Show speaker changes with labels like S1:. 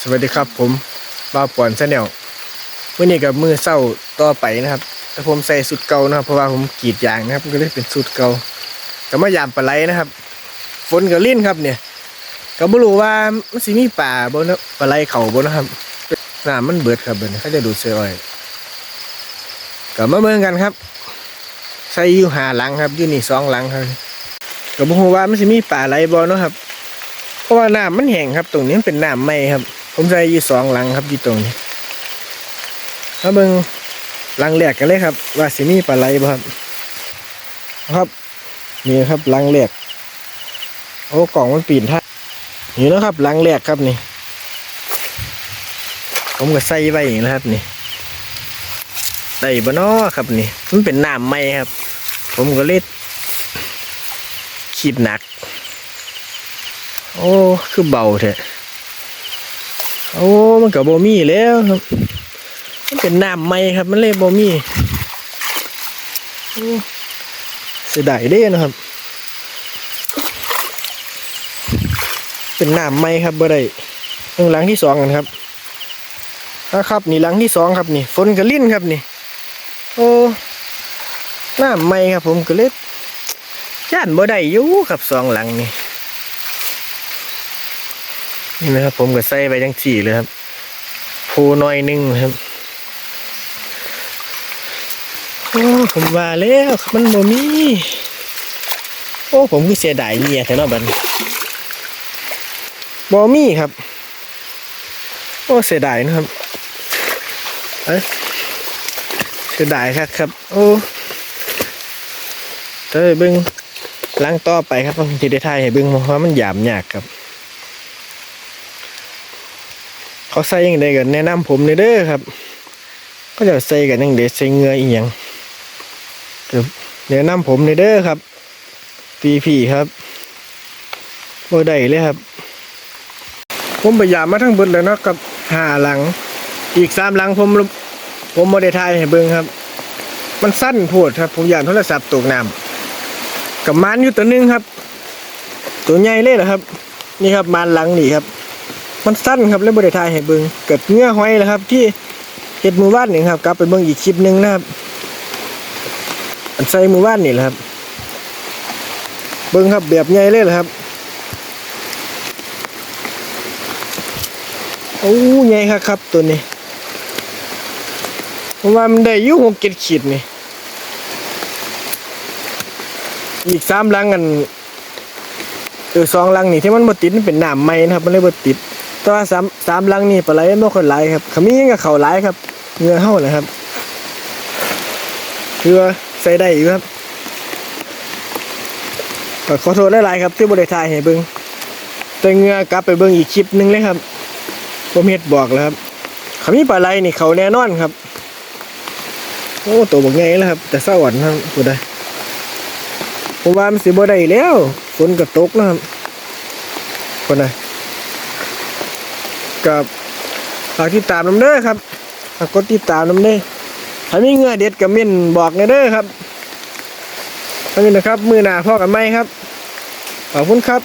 S1: สวัสดีครับผมบ้าวปอนชาแนลวันนี้กับมือเศร้าต่อไปนะครับ แต่ผมใส่สุดเก่านะครับเพราะว่าผมกรีดยางนะครับก็เลยเป็นสุดเก่าก็มายามปลาไหลนะครับ ฝนก็ลิ่นครับเนี่ยก็ไม่รู้ว่ามันสิมีป่าบนปลาไหลเขาบนนะครับน้ำมันเบิดครับเบิดเขาจะดูดเสื้ออ้อยก็มาเมืองกันครับ ใส่อยู่หาหลังครับอยู่นี่สองหลังครับก็บ่ฮู้ว่ามันสิมีป่าไหลบ่เนะครับ เพราะว่าน้ำมันแห้งครับ ตรงนี้เป็นน้ำใหม่ครับ ผมใส่อยู่สองหลังครับอยู่ตรงนี้มาเบิ่งหลังแรกกันเลยครับ ว่าสิมีปลาไหลบ่ครับ ครับ นี่ครับหลังแรกโอ้กล่องมันปีนท่านี่นะครับหลังแรกครับนี่ ผมก็ใส่ไว้อย่างนี้นะครับนี่ได้บ่น้อครับนี่ มันเป็นน้ำใหม่ครับ ผมก็เลยขีดหนัก โอ้คือเบาแท้โอ้มันกับโบมี่แล้วครับ มันเป็นน้ำไหมครับ มันเลยโบมี่เสียดายเด้นะครับ เป็นน้ำไหมครับบ่ได้หลังที่สองกันครับนะครับนี่หลังที่สองครับนี่ฝนกระลิ่นครับนี่ โอ้น้ำไหมครับผมก็เลยย่านบ่ได้อยู่ครับสองหลังนี่ นี่นะครับ ผมก็ใส่ไปจังสี่เลยครับผูน้อยหนึงครับโอ้ผมว่าแล้วมันบ่มีโอ้ผมคือเสียดายเมียแท้เนาบันบ่มีครับ โอ้เสียดายนะครับเอ้เสียดายครับครับ โอ้เอ้ยเบิ้งล้างต่อไปครับผมจะได้ถ่ายให้เบิ้งเพราะมันหยามยากครับ เขาใส่ยังไงกันแนะนำผมเลยเด้อครับ ก็จะใส่กันยังเด็ดใส่เงืออีหยังครับแนะนำผมเลยเด้อครับปีพี่ครับโบ่ได้เลยครับ ผมพยายามมาทั้งบดแล้วเนาะกับห้าหลัง อีกสามหลังผมผมบ่ได้ถ่ายให้เบิ่งครับ มันสั้นโพดครับ ผมอยากโทรศัพท์ตกน้ำกับมันอยู่ตัวหนึงครับ ตัวใหญ่เลยนะครับ นี่ครับมันหลังนี่ครับ มันสั้นครับแล้วบริทายให้เบิงเกิดเงื่อห้อยแล้วครับ ที่เห็ดหมู่บ้านหนึ่งครับกลับไปเบิงอีกคลิปหนึ่งนะครับอันใส่หมู่บ้านนี่แหละครับ เบิงครับแบบใหญ่เลยครับโอ้ใหญ่ครับครับตัวนี้ผมว่ามันได้ยุ่หกเจ็ดขีดนี่อีกสามลังกันเออสองลังนี่ที่มันบดติดมันเป็นหน้ำไหมนะครับ มันเลยบดติด แตัวาสามสามลังนี่ปลาไหลไม่ค่อยไหลครับขมิ้นกับเขาไหลครับเงือเห่านะครับคือ่ใส่ได้อยู่ครับขอโทษหลายๆครับ ที่บริทายให้เบิ้งแต่เงือกลับไปเบิ้งอีกคลิปหนึงเลยครับผมเฮ็ดบอกแล้วครับขมิ้นปลาไหลนี่เขาแน่นอนครับโอ้ตัวบักใหญ่แล้วครับ แต่เศร้าหวานครับกูได้ผมว่ามันสิบ่ได้แล้วฝนก็ตกนะครับคนน่ะ กับฝากติดตามน้ำเด้อครับฝากกดติดตามน้ำเด้อถ้ามีเงื่อเด็ดกับเม่นบอกเด้อครับอันนี้นะครับ มือหนาพ่อกับไม่ครับขอบคุณครับ